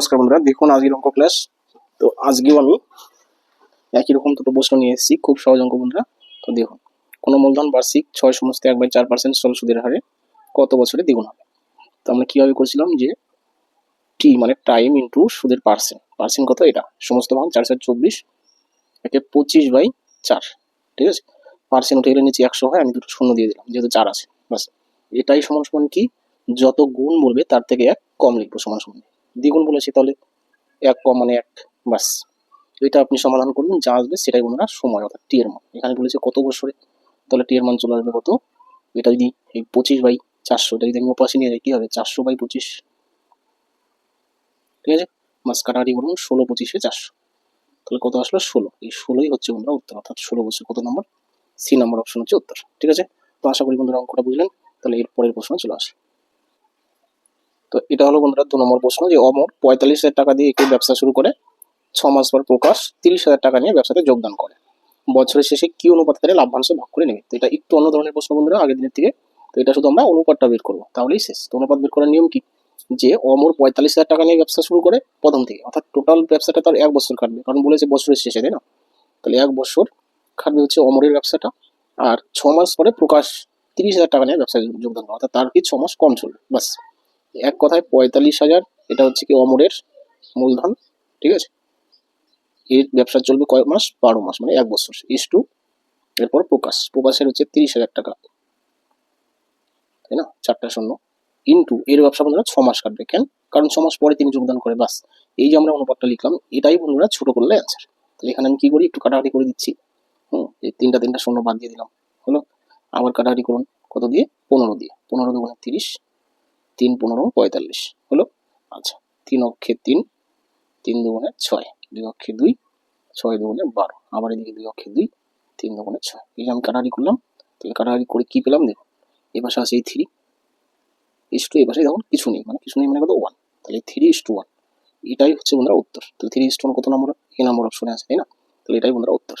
নমস্কার বন্ধুরা, দেখুন আজকের অঙ্ক ক্লাস তো আজকেও আমি একই রকম দুটো প্রশ্ন নিয়ে এসেছি, খুব সহজ অঙ্ক বন্ধুরা। তো দেখুন, কোনো মূলধন বার্ষিক ছয় সমস্ত এক বাই চার পার্সেন্ট সরল সুদের হারে কত বছরে দ্বিগুণ হবে? তো আমরা কীভাবে করছিলাম যে টি মানে টাইম ইন্টু সুদের পার্সেন্ট পার্সেন্ট কত এটা? সমস্ত মান চার চব্বিশ, একে পঁচিশ বাই চার, ঠিক আছে? পার্সেন্ট উঠে গেলে নিচে একশো হয়, আমি দুটো শূন্য দিয়ে দিলাম, যেহেতু চার আছে বাস এটাই সমান সমান কি? যত গুণ বলবে, তার থেকে এক কম লিখব সমান সমান। দ্বিগুণ বলেছি তাহলে এক কম মানে এক বাস এটা আপনি সমাধান করবেন যা আসবে সেটাই বন্ধুরা সময়, অর্থাৎ টি এর মান। এখানে বলেছে কত বছরে? তাহলে টি এর মান চলে আসবে কত? এটা যদি এই পঁচিশ বাই চারশো, এটা যদি আমি ওপাশে নিয়ে যাই, কী হবে? চারশো বাই পঁচিশ। ঠিক আছে? মাস কাটাকাটি করুন, ষোলো পঁচিশে চারশো। তাহলে কত আসলো? ষোলো। এই ষোলোই হচ্ছে বন্ধুরা উত্তর, অর্থাৎ ষোলো বছর কত নম্বর? সি নম্বর অপশন হচ্ছে উত্তর। ঠিক আছে? তো আশা করি বন্ধুরা অঙ্কটা বুঝলেন। তাহলে এর পরের প্রশ্ন চলে আসে। তো এটা হলো বন্ধুরা দু নম্বর প্রশ্ন যে অমর পঁয়তাল্লিশ হাজার টাকা দিয়ে একটি ব্যবসা শুরু করে, ছ মাস পর প্রকাশ, তিরিশ হাজার টাকা নিয়ে ব্যবসাতে যোগদান করে। বছরের শেষে কি অনুপাত তারা লাভ্যাংশ ভাগ করে নেবে? তো এটা একটু অন্য ধরনের প্রশ্ন বন্ধুরা আগের দিনের থেকে। তো এটা শুধু আমরা অনুপাতটা বের করব। তাহলেই শেষ। তো অনুপাত বের করার নিয়ম কি? যে অমর পঁয়তাল্লিশ হাজার টাকা নিয়ে ব্যবসা শুরু করে প্রথম থেকে। অর্থাৎ টোটাল ব্যবসাটা তার এক বছর কাটবে। কারণ বলেছে বছরের শেষে, তাই না? তাহলে এক বছর খাটবে হচ্ছে অমরের ব্যবসাটা। আর ছ মাস পরে প্রকাশ, তিরিশ হাজার টাকা নিয়ে ব্যবসায় যোগদান করে। অর্থাৎ তার কি ছ মাস কম চলবে। বাস এক কথায় পঁয়তাল্লিশ হাজার, এটা হচ্ছে কি অমরের মূলধন, ঠিক আছে? এর ব্যবসা চলবে কয়েক মাস, বারো মাস মানে এক বছর। ইস টু এরপর প্রকাশ। প্রকাশের হচ্ছে তিরিশ হাজার টাকা। তাই না? চারটা শূন্য। ইন্টু এর ব্যবসা বন্ধুরা ছ মাস কাটবে। কেন? কারণ ছ মাস পরে তিনি যোগদান করে বাস এই যে আমরা অনুপাতটা লিখলাম, এটাই বন্ধুরা ছোট করলে অ্যান্সার তাহলে এখানে আমি কি করি? একটু কাটাকাটি করে দিচ্ছি। হুম, এই তিনটা তিনটা শূন্য বাদ দিয়ে দিলাম। হলো? আবার কাটাকাটি করুন। কত দিয়ে? পনেরো দিয়ে। পনেরো দুগুণে তিরিশ। তিন পনেরো পঁয়তাল্লিশ, হলো? আচ্ছা তিন অক্ষে তিন তিন দুগুণে ছয়, দুই অক্ষে দুই, ছয় দুগুণে বারো, আবার এদিকে দুই অক্ষে দুই, তিন দুগুণে ছয়। এই আমি কাটাকাটি করলাম তাহলে কাটাকাটি করে কি পেলাম দেখুন এ পাশে আছে এই থ্রি ইস টু এ পাশে দেখুন কিছু নেই মানে কিছু নেই মানে কত ওয়ান তাহলে থ্রি ইস টু ওয়ান এটাই হচ্ছে বন্ধুরা উত্তর। তাহলে থ্রি ইস টু কত নম্বর? এ নম্বর অপশনে আছে, তাই না? তাহলে এটাই বন্ধুরা উত্তর।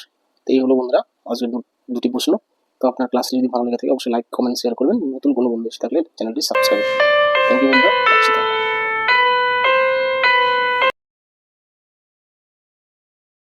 তো এই হলো বন্ধুরা আজকের দু- দুটি প্রশ্ন। তো আপনার ক্লাসে যদি ভালো লেগে থাকে, অবশ্যই লাইক কমেন্ট শেয়ার করবেন। নতুন কোনো বন্ধু থাকলে চ্যানেলটি সাবস্ক্রাইব ইউ বন্ধুরা